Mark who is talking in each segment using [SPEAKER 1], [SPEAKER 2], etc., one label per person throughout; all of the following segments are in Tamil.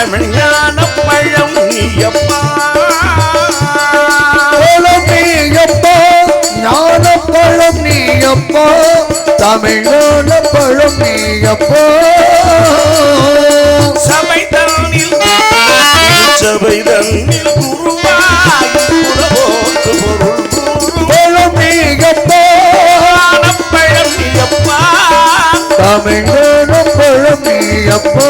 [SPEAKER 1] தமிழ் ஞான பழம் நீயப்பா.
[SPEAKER 2] நீயப்பா ஞான பழம் நீயப்பா. தமிழான பழம் நீயப்பா.
[SPEAKER 1] சபை தன்னில் சபை தன்னில் குருவாய் குரவோக்கு பொருள் கூறும்
[SPEAKER 2] பழம் நீயப்பா.
[SPEAKER 1] பழம் நீயப்பா.
[SPEAKER 2] தமிழான பழம் நீயப்பா.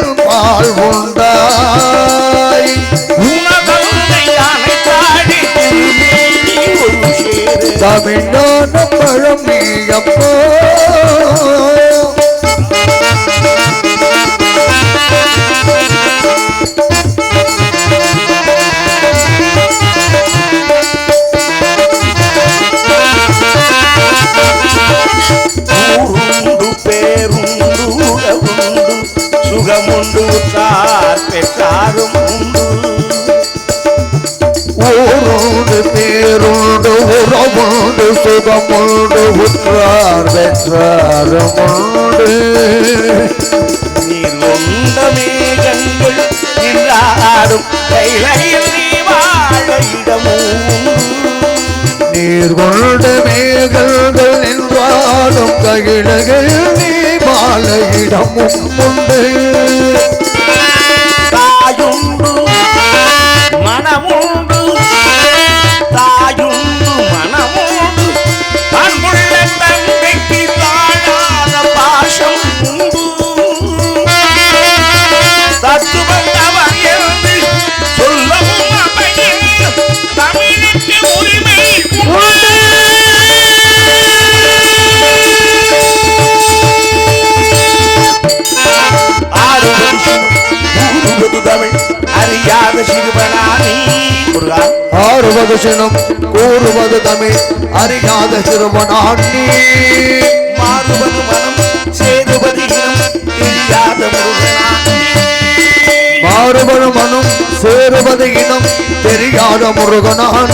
[SPEAKER 1] தமிழ்நாடு
[SPEAKER 2] தமிழான பழம் நீ அப்போ உறவோடு சுகமோடு உற்றார் பெற்றாரும் உண்டு
[SPEAKER 1] நீர் கொண்ட மேகங்கள் நின்றாடும் கைலையில் நீ வாழ இடமும். உண்டு
[SPEAKER 2] நீர் கொண்ட மேகங்கள் நின்றாடும் கையிலகள் நீ மாலையிடமும் உண்டு.
[SPEAKER 1] தாயுண்டு மனமுண்டு சிறுவனானி முருகா
[SPEAKER 2] ஆறுவது சினம் கூறுவது தமிழ் அறியாத சிறுவனான்
[SPEAKER 1] மாறுவது மனம் சேருவது இனம் தெரியாத முருகனானி
[SPEAKER 2] மாறுபடு மனம் சேருவது இனம் தெரியாத முருகனான்